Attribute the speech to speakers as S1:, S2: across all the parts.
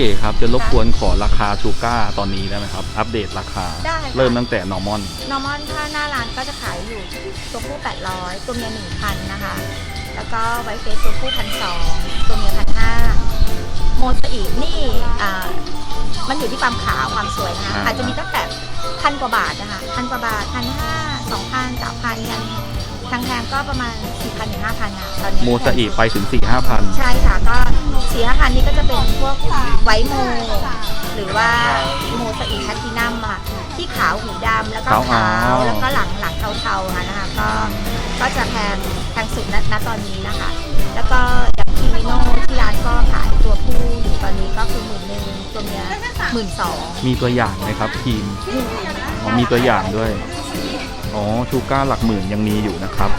S1: ก๋ครับจะรบกวนขอราคาชูก้าตอนนี้ได้ไหมครับ อัปเดตราคา
S2: ได้ค่ะ
S1: เริ่มตั้งแต่นอร์มอน
S2: นอร์มอนถ้าหน้าร้านก็จะขายอยู่ตัวผู้ 800 ตัวเมีย 1,000 นะคะ แล้วก็ไวท์เฟสตัวผู้พันสองตัวเมียพันห้าโมซาอิกนี่อ่ามันอยู่ที่ความขาวความสวยนะคะ
S1: อ่า
S2: อาจจะมีตั้งแต่พันกว่าบาทนะคะพันกว่าบาทพันห้าสองพันสามพันยันทางแพงก็ประมาณสี่พันถึงห้าพันค่ะตอนนี้
S1: โมซาอิไปถึง4ี่ห้าพัน
S2: ใช่ค่ะก็ สี่ห้าพันนี่ก็จะเป็นพวกไวท์โม หรือว่าโมซาอิกแพลตตินัมอะที่ขาวหูดำแล้วก็ขาว แล้วก็หลังหลังเทาๆค่ะนะคะก็ก็จะแพงแพงสุดณณตอนนี้นะคะ แล้วก็อย่างคิมิโนที่ร้านก็ขายตัวผู้อยู่ตอนนี้ก็คือหมื่นหนึ่งตัวเมียหมื่นสอง
S1: มีตัวอย่างไหมครับทีมอ๋อมีตัวอย่างด้วย อ๋อชูก้าหลักหมื่นยังมีอยู่นะครับ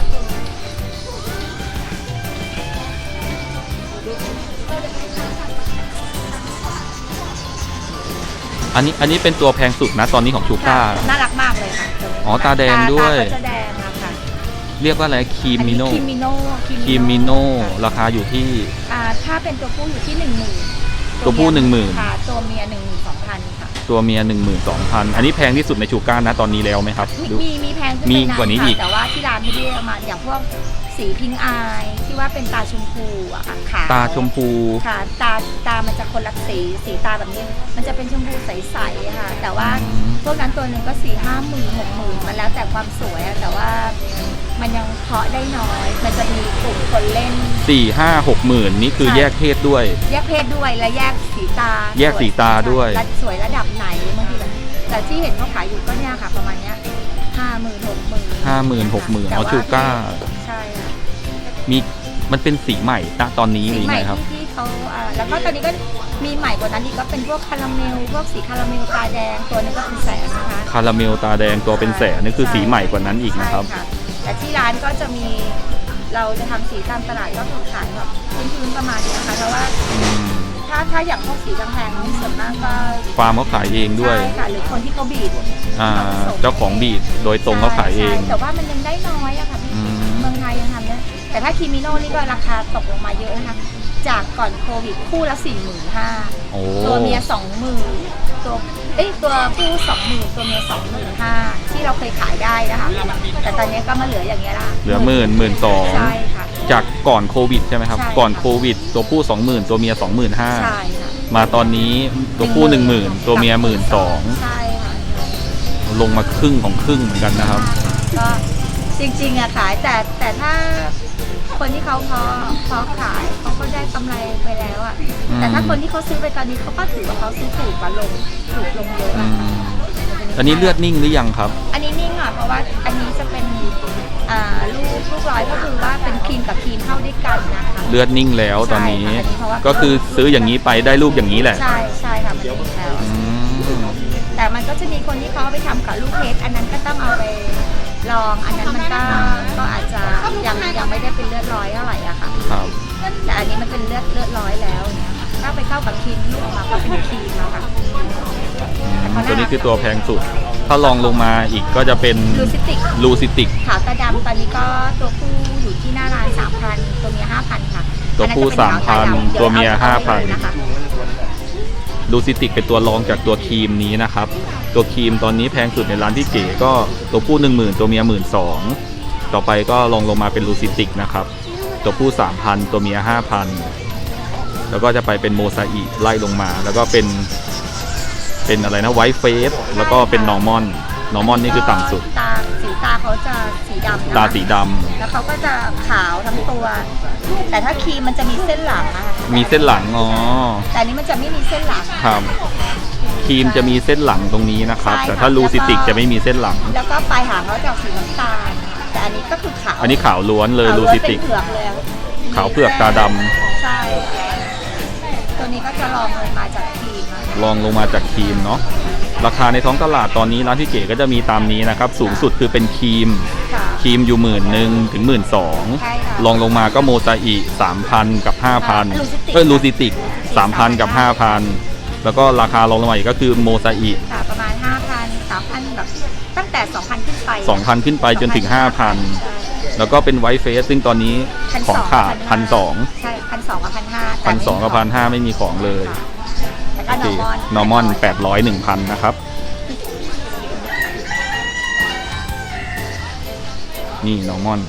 S1: อันนี้อันนี้เป็นตัวแพงสุดนะตอนนี้ของชูก้า
S2: น่ารักมากเลยค่ะตัวนี้
S1: อ๋อตาแดงด้วย
S2: ตาเขาจะแดงอะค่ะ
S1: เรียกว่าอะไรคีมิโน
S2: คิมิโน
S1: คีมิโน ราคาอยู่ที่
S2: อ่าถ้าเป็นตัวผู้อยู่ที่หนึ่งหมื่น
S1: ตัวผู้10,000
S2: ค่ะตัวเมียหนึ่งหมื่นสองพันค่ะ
S1: ตัวเมีย12,000อันนี้แพงที่สุดในชูก้านะตอนนี้แล้วไหมครับ
S2: มี
S1: หรือ
S2: มีมีแพงขึ้น
S1: มี
S2: ไป
S1: กว่านี้
S2: ค่ะ
S1: อีก
S2: แต่ว่าที่ร้านไม่ได้เอามาอย่างพวกสีพิงค์อายที่ว่าเป็นตาชมพูอะค่ะขาว
S1: ตาชมพู
S2: ค่ะตาตามันจะคนละสีสีตาแบบนี้มันจะเป็นชมพูใสๆค่ะ แต่ว่า
S1: อืม
S2: พวกนั้นตัวหนึ่งก็สี่ห้าหมื่นหกหมื่นมันแล้วแต่ความสวยอะแต่ว่า มันยังเพาะได้น้อย มันจะมีกลุ่มคนเล่น
S1: สี่ห้าหกหมื่นนี่คือ
S2: ใช่
S1: แยกเพศด้วย
S2: แยกเพศด้วยและแยกสีตา
S1: แยกสีตาด้วย
S2: และสวยระดับไหนบางทีแบบแต่ที่เห็นเขาขายอยู่ก็เนี่ยค่ะ ประมาณเนี้ยห้าหมื่นหกหมื่น
S1: ห้าหมื่นหกหมื่น
S2: แต่
S1: เอา
S2: ว่า
S1: ชูก้า
S2: ใช่ค่ะ
S1: มีมันเป็นสีใหม่ณตอนนี้ห
S2: สี
S1: รือ
S2: ให
S1: ไง
S2: ม่
S1: ครับ
S2: ที่ที่เขาอ่าแล้วก็ตอนนี้ก็มีใหม่กว่านั้นอีกก็เป็นพวกคาราเมลพวกสีคาราเมลตาแดงตัวนึงก็เป็นแสนนะคะ
S1: คาราเมลตาแดงตัวเป็นแสนนี่คือสีใหม่กว่านั้นอีกนะครับ
S2: ใช่ค่ะ แต่ที่ร้านก็จะมีเราจะทำสีตามตลาดก็คือขายแบบพื้นๆประมาณนี้นะคะเพราะว่า
S1: อืม
S2: ถ้าถ้าอย่างพวกสีแพงๆนี่ส่วนมากก็
S1: ฟาร์มเขาขายเองด้วย
S2: ใช่ค่ะหรือคนที่เขาบีด
S1: อ่าเจ้าของบีดโดยตรงเขาขายเอง
S2: ใช่แต่ว่ามันยังได้น้อยอะค่ะ แต่ถ้าคิมิโน่นี่ก็ราคาตกลงมาเยอะนะคะ จากก่อนโควิดคู่ละสี่หมื่นห้า
S1: โอ้
S2: ตัวเมียสองหมื่นตัวเอ้ยตัวผู้สองหมื่นตัวเมียสองหมื่นห้าที่เราเคยขายได้นะคะ แต่ตอนนี้ก็มาเหลืออย่างเงี้ยละ
S1: เหลือหมื่นหมื่นสอง
S2: ใช่ค่ะ
S1: จากก่อนโควิดใช่ไหมครับ
S2: ใช่ค่ะ
S1: ก่อนโควิด ตัวผู้สองหมื่นตัวเมียสองหมื่นห้า
S2: ใช่ค่ะ
S1: มาตอนนี้ตัวผู้หนึ่งหมื่นตัวเมียหมื่นสอง
S2: ใช่ค่ะ
S1: ลงมาครึ่งของครึ่งเหมือนกันนะครับ
S2: ก็จริงๆอะขายแต่แต่ถ้า คนที่เขาพอพอขายเขาก็ได้กำไรไปแล้วอะ
S1: อืม
S2: แต่ถ้าคนที่เขาซื้อไปตอนนี้เขาก็ถือว่าเขาซื้อถูกกว่าลงถูกลงเยอะ
S1: อื
S2: อะ
S1: มอันนี้เลือดนิ่งหรือยังครับ
S2: อันนี้นิ่งอะเพราะว่าอันนี้จะเป็นอ่าลูกลูกร้อยก็คือว่าเป็นครีมกับครีมเข้าด้วยกันนะคะ
S1: เลือดนิ่งแล้วตอนนี้
S2: ใช่ค่ะอันนี้เพราะว่า
S1: ก็คือซื้ออย่างนี้ไปได้ลูกอย่างนี้แหละ
S2: ใช่ใช่ค่ะมันนิ่งแล้ว
S1: อืม
S2: แต่มันก็จะมีคนที่เขาเอาไปทำกับลูกเพชรอันนั้นก็ต้องเอาไป ลองอันนั้นมันก็ก็อาจจะยังยังไม่ได้เป็นเลือดร้อยเท่าไหร่อะค่ะ
S1: ครับ
S2: แต่อันนี้มันเป็นเลือดเลือดร้อยแล้วอย่างเงี้ยค่ะถ้าไปเข้ากับครีมลูกออกมาก็เป็นครีมแล้วค่ะ
S1: อืมตัวนี้คือตัวแพงสุด ถ้าลองลงมาอีกก็จะเป็น
S2: ลูซิติก
S1: ลูซิติก
S2: ขาวตาดำตอนนี้ก็ตัวผู้อยู่ที่หน้าร้าน3,000ตัวเมีย5,000ค่ะ
S1: ตัวผู้
S2: อันนั้นจะเป็นขาวตาดำ
S1: 3,000ตัวเมีย
S2: ดี๋อาไป
S1: 5,000
S2: เลยนะคะ
S1: ลูซิติกเป็นตัวรองจากตัวครีมนี้นะครับ ตัวครีมตอนนี้แพงสุดในร้านที่เก๋ก็ตัวผู้หนึ่งหมื่นตัวเมียหมื่นสองต่อไปก็ลองลงมาเป็นลูซิติกนะครับ ตัวผู้สามพันตัวเมียห้าพันแล้วก็จะไปเป็นโมซาอิไล่ลงมา แล้วก็เป็นเป็นอะไรนะไวท์เฟสแล้วก็เป็นนอร์มอนนอร์มอนนี่คือต่ำสุด
S2: ตาสีตาเขาจะสีดำนะคะ
S1: ตาสีดำ
S2: แล้วเขาก็จะขาวทั้งตัว แต่ถ้าครีมมันจะมีเส้นหลังนะคะ
S1: มีเส้นหลังอ๋อ
S2: แต่อันนี้มันจะไม่มีเส้นหลัง
S1: ครับ ครีมจะมีเส้นหลังตรงนี้นะครับ
S2: ใช่ค่ะ
S1: แต่ถ้าลูซิติกจะไม่มีเส้นหลัง
S2: แล้วก็ปลายหางเขาจะออกสีน้ำตาลแต่อันนี้ก็คือขาว
S1: อันนี้ขาวล้วนเลย
S2: ขาว
S1: ลู
S2: ล้วน
S1: ซิ
S2: เป็
S1: ติ
S2: น
S1: ก
S2: เผือกเลยอะ
S1: ขาวเผือกตาดำ
S2: ใช่ตัวนี้ก็จะลองลงมาจากครีมนะคะ
S1: ลองลงมาจากครีมเนาะราคาในท้องตลาดตอนนี้ร้านพี่เก๋ก็จะมีตามนี้นะครับ สูงสุดคือเป็นครีม
S2: ค่ะ
S1: ครีมอยู่หมื่นหนึ่งถึงหมื่นสอง
S2: ใช่ค่ะ
S1: ลองลงมาก็โมซาอิสามพันกับห้าพัน
S2: ลูซิติก
S1: เอ้ยลูซิติกสามพันกับห้าพัน แล้วก็ราคารองลงมาอีกก็คือโมซาอิ
S2: ค่ะประมาณ 5,000 3,000 แบบตั้งแต่ 2,000 ขึ้นไป
S1: สองพันขึ้นไปจนถึงห้าพัน
S2: ใช่
S1: แล้วก็เป็นไวท์เฟสซึ่งตอนนี้ของขาดพันสอง
S2: ใช่พันสองกับพันห้า
S1: พันสองกับพันห้าไม่มีของเลย
S2: แต่ก็นอร์มอน
S1: นอร์มอนแปดร้อยหนึ่งพันนะครับนี่นอร์มอน